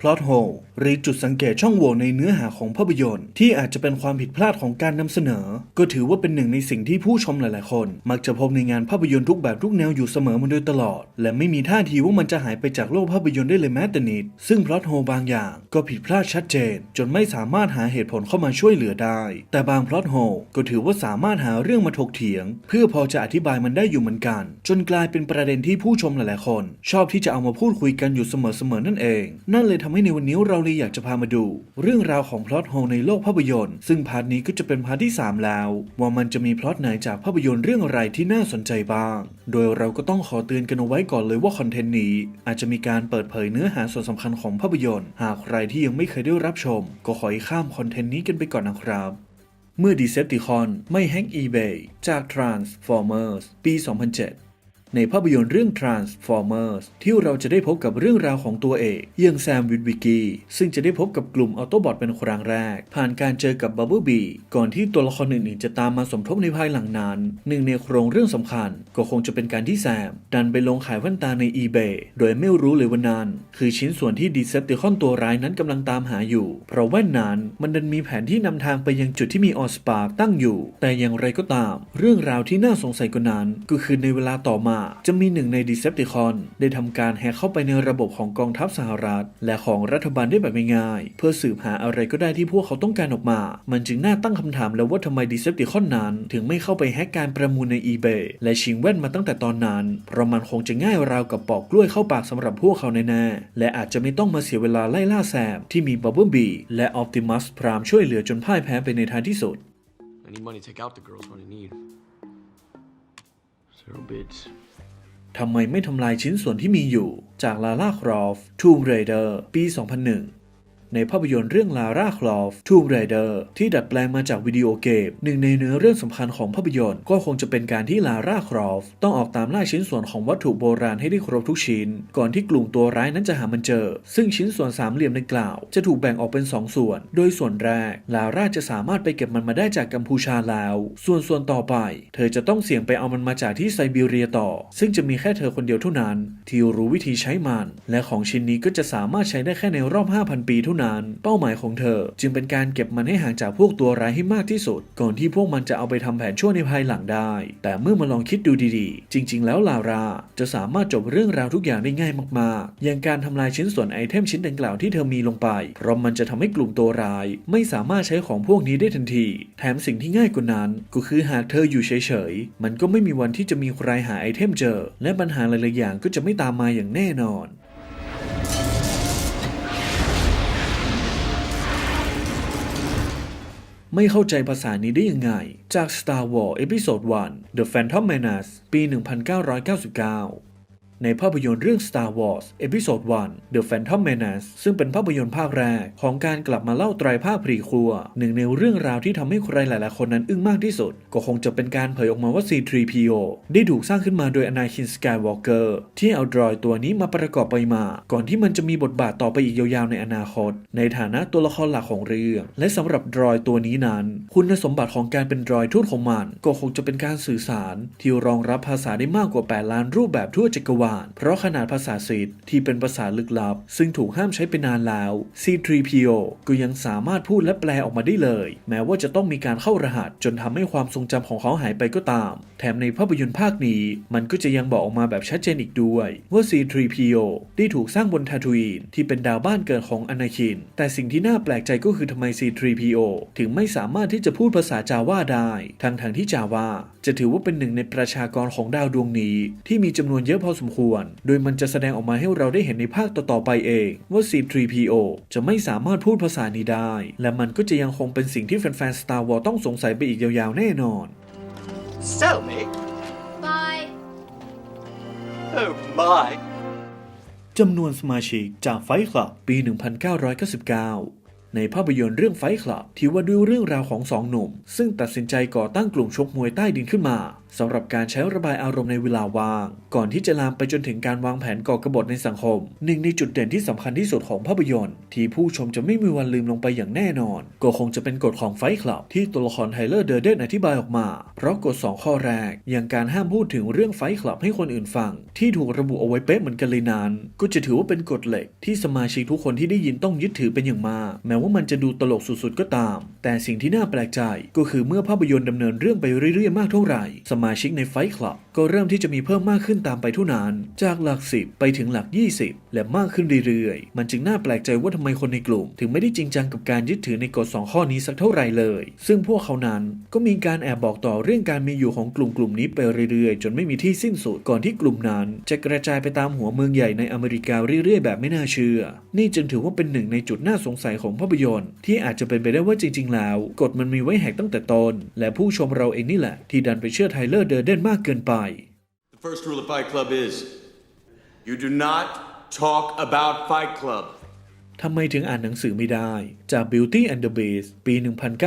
พลอตโฮหรือจุดสังเกตช่องโหว่ในเนื้อหาของภาพยนตร์ ที่อาจจะเป็นความผิดพลาดของการนำเสนอ ก็ถือว่าเป็นหนึ่งในสิ่งที่ผู้ชมหลายๆ คน มักจะพบในงานภาพยนตร์ทุกแบบทุกแนวอยู่เสมอมาโดยตลอด และไม่มีท่าทีว่ามันจะหายไปจากโลกภาพยนตร์ได้เลยแม้แต่นิด ซึ่งพลอตโฮบางอย่างก็ผิดพลาดชัดเจน จนไม่สามารถหาเหตุผลเข้ามาช่วยเหลือได้ แต่บางพลอตโฮก็ถือว่าสามารถหาเรื่องมาถกเถียง เพื่อพอจะอธิบายมันได้อยู่เหมือนกัน จนกลายเป็นประเด็นที่ผู้ชมหลาย ๆ คน ชอบที่จะเอามาพูดคุยกันอยู่เสมอ ๆ นั่นเอง นั่นเลยททำให้ในวันนี้เราเลยอยากจะพามาดู เรื่องราวของพลอตโฮในโลกภาพยนตร์ ซึ่งพาร์ทนี้ก็จะเป็นพาร์ทที่ 3 แล้ว ว่ามันจะมีพล็อตไหนจากภาพยนตร์เรื่องอะไรที่น่าสนใจบ้าง โดยเราก็ต้องขอเตือนกันเอาไว้ก่อนเลยว่าคอนเทนต์นี้ อาจจะมีการเปิดเผยเนื้อหาส่วนสำคัญของภาพยนตร์ หากใครที่ยังไม่เคยได้รับชม ก็ขอให้ข้ามคอนเทนต์นี้กันไปก่อนนะครับเมื่อ Decepticon ไม่แฮก eBay จาก Transformers ปี 2007 ในภาพยนตร์เรื่อง Transformers ที่เราจะได้พบกับเรื่องราวของตัวเอกยังแซมวิดวิกกี้ซึ่งจะได้พบกับกลุ่มออโตบอทเป็นครั้งแรก ผ่านการเจอกับบับเบิลบีก่อนที่ตัวละครอื่นๆจะตามมาสมทบในภายหลังนั้น หนึ่งในโครงเรื่องสำคัญ ก็คงจะเป็นการที่แซม ดันไปลงขายแว่นตาใน eBay โดยไม่รู้เลยว่านั้นคือชิ้นส่วนที่ดีเซปติคอนตัวร้ายนั้นกำลังตามหาอยู่ เพราะแว่นนั้นมันดันมีแผนที่นำทางไปยังจุดที่มีออสปาร์ตั้งอยู่ แต่อย่างไรก็ตาม เรื่องราวที่น่าสงสัยกว่านั้นก็คือในเวลาต่อมาจะมีหนึ่งใน Decepticon ได้ทำการแฮกเข้าไปในระบบของกองทัพสหรัฐ และของรัฐบาลได้แบบง่ายๆเพื่อสืบหาอะไรก็ได้ที่พวกเขาต้องการออกมา มันจึงน่าตั้งคำถามแล้วว่าทำไม Decepticon นั้น ถึงไม่เข้าไปแฮกการประมูลใน eBay และชิงแว่นมาตั้งแต่ตอนนั้น เพราะมันคงจะง่ายราวกับปอกกล้วยเข้าปากสำหรับพวกเขาแน่ๆและอาจจะไม่ต้องมาเสียเวลาไล่ล่าแซมที่มี Bubble Bee และ Optimus Prime ช่วยเหลือจนพ่ายแพ้ไปในท้ายที่สุด I need money to take out the girls when I need. Zero bids. ทำไมไม่ทำลายชิ้นส่วนที่มีอยู่ จากลาล่าครอฟทูมเรเดอร์ปี 2001 ในภาพยนตร์เรื่องลาร่าคลอฟ Tomb Raider ที่ดัดแปลงมาจากวิดีโอเกมหนึ่งในเนื้อเรื่องสำคัญของภาพยนตร์ ก็คงจะเป็นการที่ลาร่าครอฟต้องออกตามล่าชิ้นส่วนของวัตถุโบราณให้ได้ครบทุกชิ้น ก่อนที่กลุ่มตัวร้ายนั้นจะหามันเจอ ซึ่งชิ้นส่วนสามเหลี่ยมดังกล่าว จะถูกแบ่งออกเป็น 2 ส่วน โดยส่วนแรกลาร่าจะสามารถไปเก็บมันมาได้จากกัมพูชาแล้วส่วนส่วนต่อไป เธอจะต้องเสี่ยงไปเอามันมาจากที่ไซบีเรียต่อ ซึ่งจะมีแค่เธอคนเดียวเท่านั้น ที่รู้วิธีใช้มัน และของชิ้นนี้ก็จะสามารถใช้ได้แค่ในรอบ 5,000 ปีเท่านั้น เป้าหมายของเธอ จึงเป็นการเก็บมันให้ห่างจากพวกตัวร้ายให้มากที่สุด ก่อนที่พวกมันจะเอาไปทำแผนชั่วในภายหลังได้ แต่เมื่อมาลองคิดดูดีๆ จริง ๆ แล้วลาราจะสามารถจบเรื่องราวทุกอย่างได้ง่ายมากๆ อย่างการทำลายชิ้นส่วนไอเทมชิ้นดังกล่าวที่เธอมีลงไป เพราะมันจะทำให้กลุ่มตัวร้าย ไม่สามารถใช้ของพวกนี้ได้ทันที แถมสิ่งที่ง่ายกว่านั้น ก็คือหากเธออยู่เฉยๆ มันก็ไม่มีวันที่จะมีใครหาไอเทมเจอ และปัญหาหลายๆอย่างก็จะไม่ตามมาอย่างแน่นอน ไม่เข้าใจภาษานี้ได้ยังไง จาก Star Wars Episode 1 The Phantom Menace ปี 1999 ในภาพยนตร์เรื่อง Star Wars Episode 1 The Phantom Menace ซึ่งเป็นภาพยนตร์ภาคแรก ของการกลับมาเล่าไตรภาคพรีครัว หนึ่งในเรื่องราวที่ทำให้ใครหลายๆคนนั้นอึ้งมากที่สุด ก็คงจะเป็นการเผยออกมาว่า C3PO ได้ถูกสร้างขึ้นมาโดย Anakin Skywalker ที่เอาดรอยตัวนี้มาประกอบไปมา ก่อนที่มันจะมีบทบาทต่อไปอีกยาวๆในอนาคต ในฐานะตัวละครหลักของเรื่อง และสำหรับดรอยตัวนี้นั้น คุณสมบัติของการเป็นดรอยทูตของมัน ก็คงจะเป็นการสื่อสาร ที่รองรับภาษาได้มากกว่า 8 ล้านรูปแบบทั่วจักรวาลเพราะขนาดภาษาซีดที่เป็นภาษาลึกลับ ซึ่งถูกห้ามใช้ไปนานแล้ว C3PO ก็ยังสามารถพูดและแปลออกมาได้เลย แม้ว่าจะต้องมีการเข้ารหัสจนทำให้ความทรงจำของเขาหายไปก็ตาม แถมในภาพยนตร์ภาคนี้ มันก็จะยังบอกออกมาแบบชัดเจนอีกด้วยว่า C3PO ได้ถูกสร้างบนทาทูอินที่เป็นดาวบ้านเกิดของอนาคิน แต่สิ่งที่น่าแปลกใจก็คือทำไม C3PO ถึงไม่สามารถที่จะพูดภาษาจาว่าได้ทั้งทางๆที่จาว่า จะถือว่าเป็นหนึ่งในประชากรของดาวดวงนี้ ที่มีจำนวนเยอะพอสมควร โดยมันจะแสดงออกมาให้เราได้เห็นในภาคต่อๆไปเองว่า C3PO จะไม่สามารถพูดภาษานี้ได้ และมันก็จะยังคงเป็นสิ่งที่แฟนๆ Star Wars ต้องสงสัยไปอีกยาวๆ แน่นอน Sell me? Bye. Oh my. จำนวนสมาชิกจากไฟคลับปี 1999 ในภาพยนตร์เรื่องไฟคลับที่ว่าด้วยเรื่องราวของสองหนุ่ม ซึ่งตัดสินใจก่อตั้งกลุ่มชกมวยใต้ดินขึ้นมา สำหรับการใช้ระบายอารมณ์ในเวลาว่าง ก่อนที่จะลามไปจนถึงการวางแผนก่อกบฏในสังคม หนึ่งในจุดเด่นที่สำคัญที่สุดของภาพยนตร์ ที่ผู้ชมจะไม่มีวันลืมลงไปอย่างแน่นอน ก็คงจะเป็นกฎของไฟคลับ ที่ตัวละครไทเลอร์เดอร์เดนอธิบายออกมา เพราะกฎ 2 ข้อแรก อย่างการห้ามพูดถึงเรื่องไฟคลับให้คนอื่นฟัง ที่ถูกระบุเอาไว้เป๊ะเหมือนกันเลยนั้น ก็จะถือว่าเป็นกฎเหล็ก ที่สมาชิกทุกคนที่ได้ยินต้องยึดถือเป็นอย่างมาก แม้ว่ามันจะดูตลกสุดๆก็ตาม แต่สิ่งที่น่าแปลกใจ ก็คือเมื่อภาพยนตร์ดำเนินเรื่องไปเรื่อยๆมากเท่าไหร่สมาาชิกในไฟคลับ ก็เริ่มที่จะมีเพิ่มมากขึ้นตามไปท่านั้นจากหลัก10ไปถึงหลัก 20 และมากขึ้นเรื่อยๆ มันจึงน่าแปลกใจว่าทำไมคนในกลุ่ม ถึงไม่ได้จริงจังกับการยึดถือในกฎ 2 ข้อนี้สักเท่าไหร่เลย ซึ่งพวกเขานั้นก็มีการแอบบอกต่อเรื่องการมีอยู่ของกลุ่มกลุ่มนี้ไปเรื่อยๆ จนไม่มีที่สิ้นสุดก่อนที่กลุ่มนั้น จะกระจายไปตามหัวเมืองใหญ่ในอเมริกาเรื่อยๆ แบบไม่น่าเชื่อ นี่จึงถือว่าเป็นหนึ่งในจุดน่าสงสัยของภาพยนตร์ ที่อาจจะเป็นไปได้ว่าจริง ๆ แล้ว กฎมันมีไว้แหกตั้งแต่ต้นและผู้ชมเราเองนี่แหละที่ดันไปเชื่อไทเลอร์เดอร์เดนมากเกินไป The first rule of Fight Club is you do not talk about Fight Club. ทำไมถึงอ่านหนังสือไม่ได้ จาก Beauty and the Beast ปี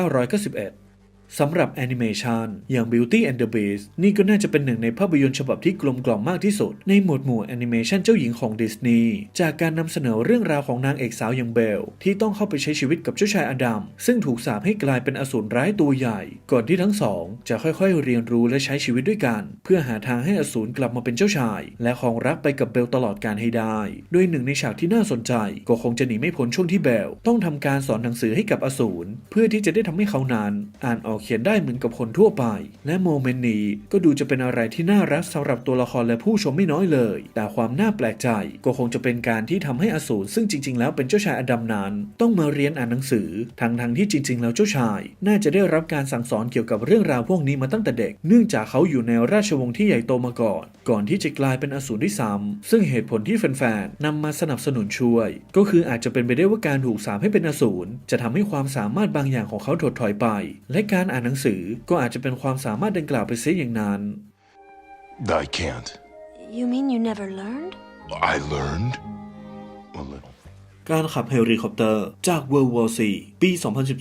1991 สำหรับแอนิเมชันอย่าง Beauty and the Beast นี่ก็น่าจะเป็นหนึ่งในภาพยนตร์ฉบับที่กลมกล่อมมากที่สุด ในหมวดหมู่แอนิเมชันเจ้าหญิงของดิสนีย์จากการนำเสนอเรื่องราวของนางเอกสาวอย่างเบล ที่ต้องเข้าไปใช้ชีวิตกับเจ้าชายอดัม ซึ่งถูกสาปให้กลายเป็นอสูรร้ายตัวใหญ่ ก่อนที่ทั้งสอง จะค่อยๆ เรียนรู้และใช้ชีวิตด้วยกัน เพื่อหาทางให้อสูรกลับมาเป็นเจ้าชาย และครองรักไปกับเบลตลอดการให้ได้ โดยหนึ่งในฉากที่น่าสนใจ ก็คงจะหนีไม่พ้นช่วงที่เบลต้องทำการสอนหนังสือให้กับอสูรเพื่อที่จะได้ทำให้เขานั้นอ่านออกเขียนได้เหมือนกับคนทั่วไป และโมเมนต์นี้ก็ดูจะเป็นอะไรที่น่ารักสำหรับตัวละครและผู้ชมไม่น้อยเลย แต่ความน่าแปลกใจก็คงจะเป็นการที่ทำให้อสูรซึ่งจริง ๆ แล้วเป็นเจ้าชายอดัมนั้น ต้องมาเรียนอ่านหนังสือทั้งๆที่จริง ๆ แล้วเจ้าชาย น่าจะได้รับการสั่งสอนเกี่ยวกับเรื่องราวพวกนี้มาตั้งแต่เด็ก เนื่องจากเขาอยู่ในราชวงศ์ที่ใหญ่โตมาก่อน ก่อนที่จะกลายเป็นอสูรที่ซ้ำซึ่งเหตุผลที่แฟนๆนำมาสนับสนุนช่วย ก็คืออาจจะเป็นไปได้ว่าการถูกสาปให้เป็นอสูรจะทำให้ความสามารถบางอย่างของเขาถดถอยไป และการอ่านหนังสือก็อาจจะเป็นความสามารถดังกล่าวไปเสียอย่างนั้น I can't. You mean you never learned? I learned a little. การขับเฮลิคอปเตอร์จาก World War C ปี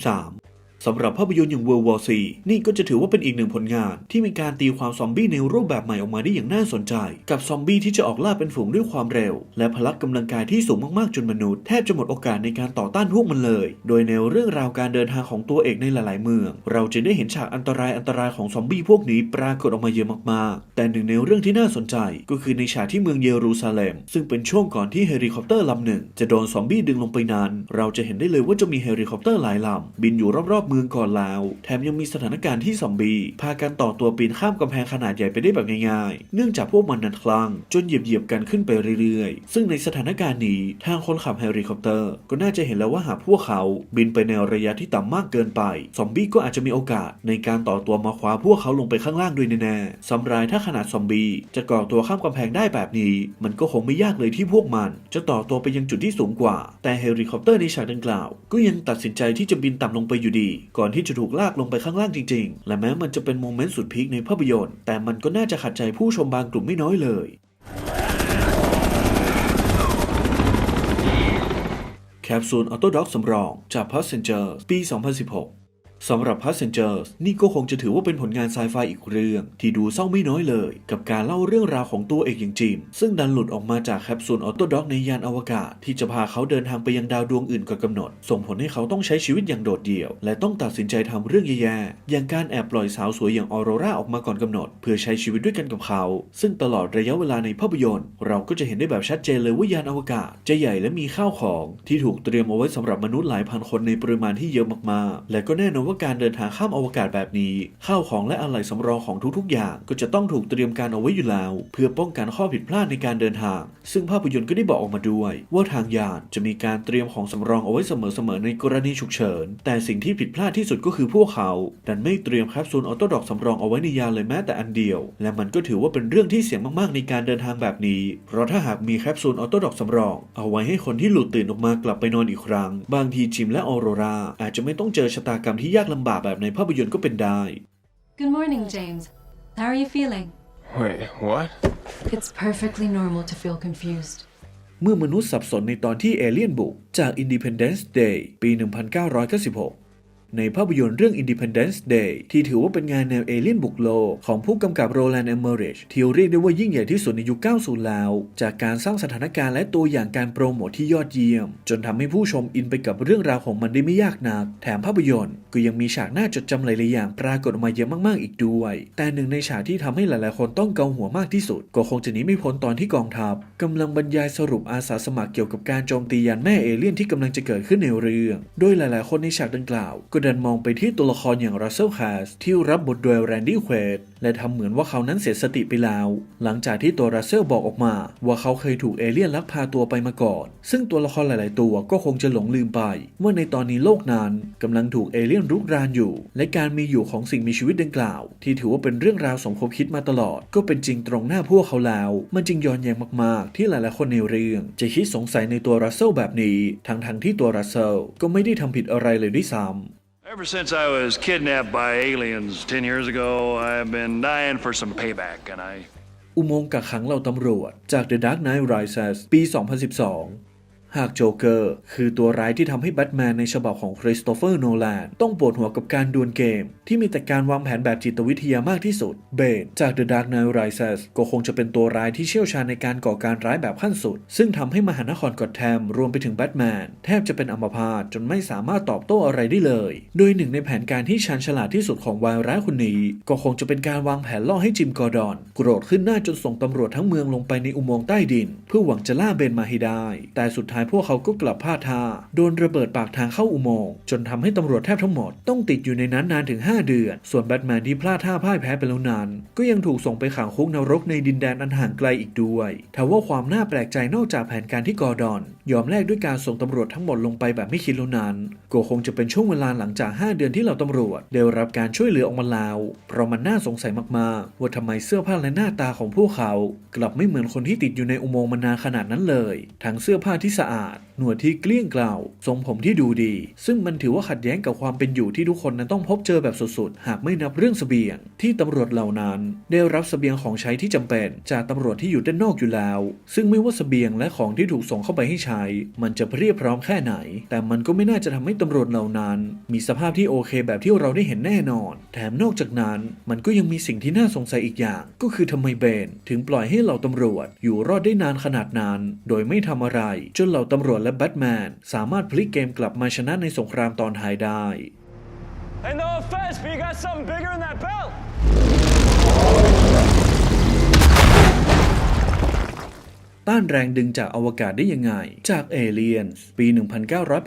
2013 สำหรับภาพยนตร์อย่าง World War C นี่ก็จะถือว่าเป็นอีกหนึ่งผลงาน ที่มีการตีความซอมบี้ในรูปแบบใหม่ออกมาได้อย่างน่าสนใจ กับซอมบี้ที่จะออกล่าเป็นฝูงด้วยความเร็ว และพละกำลังกายที่สูงมากๆจนมนุษย์แทบจะหมดโอกาสในการต่อต้านพวกมันเลย โดยแนวเรื่องราวการเดินทางของตัวเอกในหลายๆ เมือง เราจะได้เห็นฉากอันตรายอันตรายของซอมบี้พวกนี้ปรากฏออกมาเยอะมากๆ แต่หนึ่งในเรื่องที่น่าสนใจ ก็คือในฉากที่เมืองเยรูซาเล็ม ซึ่งเป็นช่วงก่อนที่เฮลิคอปเตอร์ลำหนึ่งจะโดนซอมบี้ดึงลงไปนั้น เราจะเห็นได้เลยว่าจะมีเฮลิคอปเตอร์หลายลำบินอยู่รอบๆเมืองก่อนแล้วแถมยังมีสถานการณ์ที่ซอมบี้พากันต่อตัวปีนข้ามกำแพงขนาดใหญ่ไปได้แบบง่ายๆ เนื่องจากพวกมันนั้นคลั่งจนเหยียบๆกันขึ้นไปเรื่อยๆ ซึ่งในสถานการณ์นี้ทางคนขับเฮลิคอปเตอร์ ก็น่าจะเห็นแล้วว่าหากพวกเขาบินไปในระยะที่ต่ำมากเกินไป ซอมบี้ก็อาจจะมีโอกาสในการต่อตัวมาคว้าพวกเขาลงไปข้างล่างด้วยแน่ๆสำหรับถ้าขนาดซอมบี้จะก่อตัวข้ามกำแพงได้แบบนี้ มันก็คงไม่ยากเลยที่พวกมัน จะต่อตัวไปยังจุดที่สูงกว่า แต่เฮลิคอปเตอร์ในฉากดังกล่าว ก็ยังตัดสินใจที่จะบินต่ำลงไปอยู่ดีก่อนที่จะถูกลากลงไปข้างล่างจริง ๆ และแม้มันจะเป็นโมเมนต์สุดพีคในภาพยนตร์ แต่มันก็น่าจะขัดใจผู้ชมบางกลุ่มไม่น้อยเลยแคปซูลออโต้ด็อกสำรองจาก Passenger ปี 2016 สำหรับ Passengers นี่ก็คงจะถือว่าเป็นผลงานไซไฟอีกเรื่อง ที่ดูเศร้าไม่น้อยเลย กับการเล่าเรื่องราวของตัวเอกอย่างจิม ซึ่งดันหลุดออกมาจากแคปซูลออโต้ด็อกในยานอวกาศ ที่จะพาเขาเดินทางไปยังดาวดวงอื่นก่อนกำหนด ส่งผลให้เขาต้องใช้ชีวิตอย่างโดดเดี่ยว และต้องตัดสินใจทำเรื่องแย่ๆอย่างการแอบปล่อยสาวสวยอย่างออโรราออกมาก่อนกำหนด เพื่อใช้ชีวิตด้วยกันกับเขา ซึ่งตลอดระยะเวลาในภาพยนตร์ เราก็จะเห็นได้แบบชัดเจนเลยว่ายานอวกาศ จะใหญ่และมีข้าวของ ที่ถูกเตรียมเอาไว้สำหรับมนุษย์หลายพันคนในปริมาณที่เยอะมากๆ และก็แน่นอนว่าการเดินทางข้ามอวกาศแบบนี้ ข้าวของและอะไหล่สำรองของทุกๆ อย่าง ก็จะต้องถูกเตรียมการเอาไว้อยู่แล้ว เพื่อป้องกันข้อผิดพลาดในการเดินทาง ซึ่งภาพยนตร์ก็ได้บอกออกมาด้วย ว่าทางยานจะมีการเตรียมของสำรองเอาไว้เสมอๆในกรณีฉุกเฉิน แต่สิ่งที่ผิดพลาดที่สุดก็คือพวกเขา ดันไม่เตรียมแคปซูลออโต้ดอกสำรองเอาไว้ในยานเลยแม้แต่อันเดียว และมันก็ถือว่าเป็นเรื่องที่เสี่ยงมากๆในการเดินทางแบบนี้ เพราะถ้าหากมีแคปซูลออโต้ดอกสำรอง เอาไว้ให้คนที่หลุดตื่นออกมากลับไปนอนอีกครั้ง บางทีจิมและออโรราอาจจะไม่ต้องเจอชะตากรรมที่ยากลำบากแบบในภาพยนตร์ก็เป็นได้ Good morning, James. How are you feeling? Wait, what? It's perfectly normal to feel confused. เมื่อมนุษย์สับสนในตอนที่เอเลี่ยนบุกจาก Independence Day ปี 1996 ในภาพยนตร์เรื่อง Independence Day ที่ถือว่าเป็นงานแนวเอเลี่ยนบุกโลกของผู้กำกับโรแลนด์เอมเมอริชที่เรียกได้ว่ายิ่งใหญ่ที่สุดในยุค 90 แล้ว จากการสร้างสถานการณ์และตัวอย่างการโปรโมทที่ยอดเยี่ยม จนทำให้ผู้ชมอินไปกับเรื่องราวของมันได้ไม่ยากนัก แถมภาพยนตร์ก็ยังมีฉากน่าจดจำหลายๆอย่างปรากฏออกมาเยอะมากๆอีกด้วย แต่หนึ่งในฉากที่ทำให้หลายๆคนต้องเกาหัวมากที่สุด ก็คงจะหนีไม่พ้นตอนที่กองทัพกำลังบรรยายสรุปอาสาสมัครเกี่ยวกับการโจมตียานแม่เอเลี่ยนที่กำลังจะเกิดขึ้นในเรื่องโดยหลายๆ คนในฉากดังกล่าว ก็ดันมองไปที่ตัวละครอย่างรัสเซลคาสที่รับบทโดยแรนดี้เควดและทำเหมือนว่าเขานั้นเสียสติไปแล้ว หลังจากที่ตัวรัสเซลบอกออกมา ว่าเขาเคยถูกเอเลี่ยนลักพาตัวไปมาก่อน ซึ่งตัวละครหลาย ๆ ตัวก็คงจะหลงลืมไป ว่าในตอนนี้โลกนั้นกำลังถูกเอเลี่ยนรุกรานอยู่ และการมีอยู่ของสิ่งมีชีวิตดังกล่าว ที่ถือว่าเป็นเรื่องราวสมคบคิดมาตลอด ก็เป็นจริงตรงหน้าพวกเขาแล้ว มันจึงย้อนแย้งมาก ๆ ที่หลาย ๆ คนในเรื่อง จะคิดสงสัยในตัวรัสเซลแบบนี้ ทั้ง ๆ ที่ตัวรัสเซลก็ไม่ได้ทำผิดอะไรเลยด้วยซ้ำ Ever since I was kidnapped by aliens 10 years ago, I've been dying for some payback, and I อุโมงค์กักขังเหล่าตำรวจ จาก The Dark Knight Rises ปี 2012 หากโจเกอร์คือตัวร้ายที่ทำให้แบทแมนในฉบับของคริสโตเฟอร์โนแลนต้องปวดหัวกับการดวลเกม ที่มีแต่การวางแผนแบบจิตวิทยามากที่สุด เบนจาก The Dark Knight Rises ก็คงจะเป็นตัวร้ายที่เชี่ยวชาญในการก่อการร้ายแบบขั้นสุด ซึ่งทำให้มหานครกอตแทมรวมไปถึงแบทแมนแทบจะเป็นอัมพาตจนไม่สามารถตอบโต้อะไรได้เลย โดยหนึ่งในแผนการที่ชาญฉลาดที่สุดของวายร้ายคนนี้ ก็คงจะเป็นการวางแผนล่อให้จิมกอร์ดอน โกรธขึ้นหน้าจนส่งตำรวจทั้งเมืองลงไปในอุโมงค์ใต้ดิน เพื่อหวังจะล่าเบนมาให้ได้ แต่สุดท้ายพวกเขาก็กลับพลาดท่าโดนระเบิดปากทางเข้าอุโมงค์จนทำให้ตำรวจแทบทั้งหมดต้องติดอยู่ในนั้นนานถึง 5 เดือน ส่วนแบทแมนที่พลาดท่าพ่ายแพ้ไปแล้วนั้น ก็ยังถูกส่งไปขังคุกนรกในดินแดนอันห่างไกลอีกด้วยทว่าความน่าแปลกใจนอกจากแผนการที่กอร์ดอน ยอมแลกด้วยการส่งตำรวจทั้งหมดลงไปแบบไม่คิดล้วนั้นก็คงจะเป็นช่วงเวลาหลังจาก 5 เดือนที่เหล่าตำรวจได้รับการช่วยเหลือออกมาแล้ว เพราะมันน่าสงสัยมากๆ ว่าทำไมเสื้อผ้าและหน้าตาของพวกเขา กลับไม่เหมือนคนที่ติดอยู่ในอุโมงค์มานานขนาดนั้นเลย ทั้งเสื้อผ้าที่สะอาด หนวดที่เกลี้ยงเกลาทรงผมที่ดูดี ซึ่งมันถือว่าขัดแย้งกับความเป็นอยู่ที่ทุกคนนั้นต้องพบเจอแบบสุดๆ หากไม่นับเรื่องเสบียง ที่ตำรวจเหล่านั้น ได้รับเสบียงของใช้ที่จำเป็นจากตำรวจที่อยู่ด้านนอกอยู่แล้ว ซึ่งไม่ว่าเสบียงและของที่ถูกส่งเข้าไปให้ใช้ มันจะเพียบพร้อมแค่ไหน แต่มันก็ไม่น่าจะทำให้ตำรวจเหล่านั้น มีสภาพที่โอเคแบบที่เราได้เห็นแน่นอน แถมนอกจากนั้น มันก็ยังมีสิ่งที่น่าสงสัยอีกอย่าง ก็คือทำไมเบนถึงปล่อยให้เหล่าตำรวจ อยู่รอดได้นานขนาดนั้น โดยไม่ทำอะไร จนเหล่าตำรวจและแบทแมนสามารถพลิกเกมกลับมาชนะในสงครามตอนท้ายได้ Hey, no offense, but you got something bigger in that belt. ต้านแรงดึงจากอวกาศได้ยังไง จาก Aliens ปี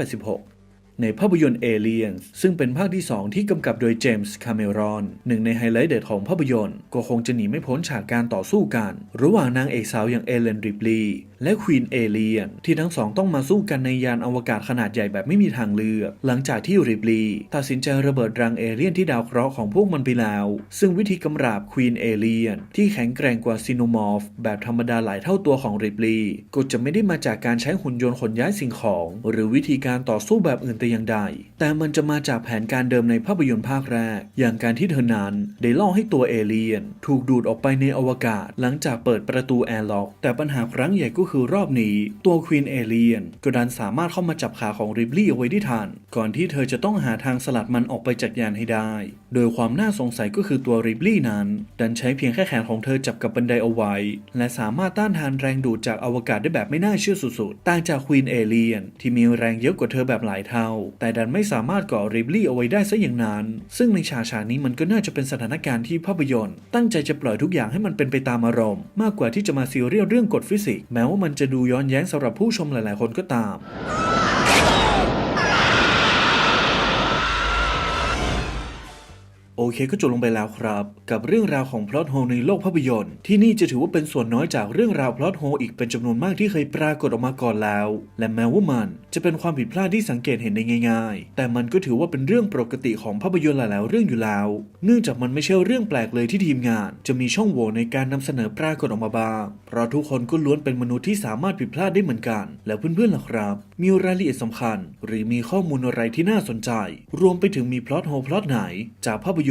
1986 ในภาพยนตร์ Aliens ซึ่งเป็นภาคที่ 2 ที่กำกับโดยเจมส์คาเมรอนหนึ่งในไฮไลท์เด็ดของภาพยนตร์ ก็คงจะหนีไม่พ้นฉากการต่อสู้กัน ระหว่างนางเอกสาวอย่างเอเลนริปลีย์ และควีนเอเลียนที่ทั้งสองต้องมาสู้กันในยานอวกาศขนาดใหญ่แบบไม่มีทางเลือก หลังจากที่ริปลีตัดสินใจระเบิดรังเอเลียนที่ดาวเคราะห์ของพวกมันไปแล้ว ซึ่งวิธีกำราบควีนเอเลียนที่แข็งแกร่งกว่าซีโนมอร์ฟแบบธรรมดาหลายเท่าตัวของริปลีก็จะไม่ได้มาจากการใช้หุ่นยนต์ขนย้ายสิ่งของ หรือวิธีการต่อสู้แบบอื่นแต่อย่างใด แต่มันจะมาจากแผนการเดิมในภาพยนตร์ภาคแรก อย่างการที่เธอนั้นได้ล่อให้ตัวเอเลียน ถูกดูดออกไปในอวกาศ หลังจากเปิดประตูแอร์ล็อก แต่ปัญหาครั้งใหญ่ก็คือรอบนี้ตัวควีนเอเลียนก็ดันสามารถเข้ามาจับขาของริบลี่เอาไว้ได้ทันก่อนที่เธอจะต้องหาทางสลัดมันออกไปจากยานให้ได้ โดยความน่าสงสัยก็คือตัวริบลี่นั้น ดันใช้เพียงแค่แขนของเธอจับกับบันไดเอาไว้ และสามารถต้านทานแรงดูดจากอวกาศได้แบบไม่น่าเชื่อสุดๆ ต่างจากควีนเอเลียนที่มีแรงเยอะกว่าเธอแบบหลายเท่า แต่ดันไม่สามารถก่อริบลี่เอาไว้ได้ซะอย่างนั้น ซึ่งในฉากฉากนี้มันก็น่าจะเป็นสถานการณ์ที่ภาพยนตร์ ตั้งใจจะปล่อยทุกอย่างให้มันเป็นไปตามอารมณ์ มากกว่าที่จะมาซีเรียสเรื่องกฎฟิสิกส์แม้ว่ามันจะดูย้อนแย้งสำหรับผู้ชมหลาย ๆ คนก็ตาม โอเคก็จบลงไปแล้วครับ กับเรื่องราวของพล็อตโฮในโลกภาพยนตร์ ที่นี่จะถือว่าเป็นส่วนน้อยจากเรื่องราวพล็อตโฮอีกเป็นจำนวนมากที่เคยปรากฏออกมาก่อนแล้ว และแม้ว่ามันจะเป็นความผิดพลาดที่สังเกตเห็นได้ง่าย ๆ แต่มันก็ถือว่าเป็นเรื่องปกติของภาพยนตร์หลายๆเรื่องอยู่แล้ว เนื่องจากมันไม่ใช่เรื่องแปลกเลยที่ทีมงาน จะมีช่องโหว่ในการนำเสนอปรากฏออกมาบ้าง เพราะทุกคนก็ล้วนเป็นมนุษย์ที่สามารถผิดพลาดได้เหมือนกัน แล้วเพื่อนๆล่ะครับ มีรายละเอียดสำคัญ หรือมีข้อมูลอะไรที่น่าสนใจ รวมไปถึงมีพล็อตโฮพล็อตไหน จากภาพย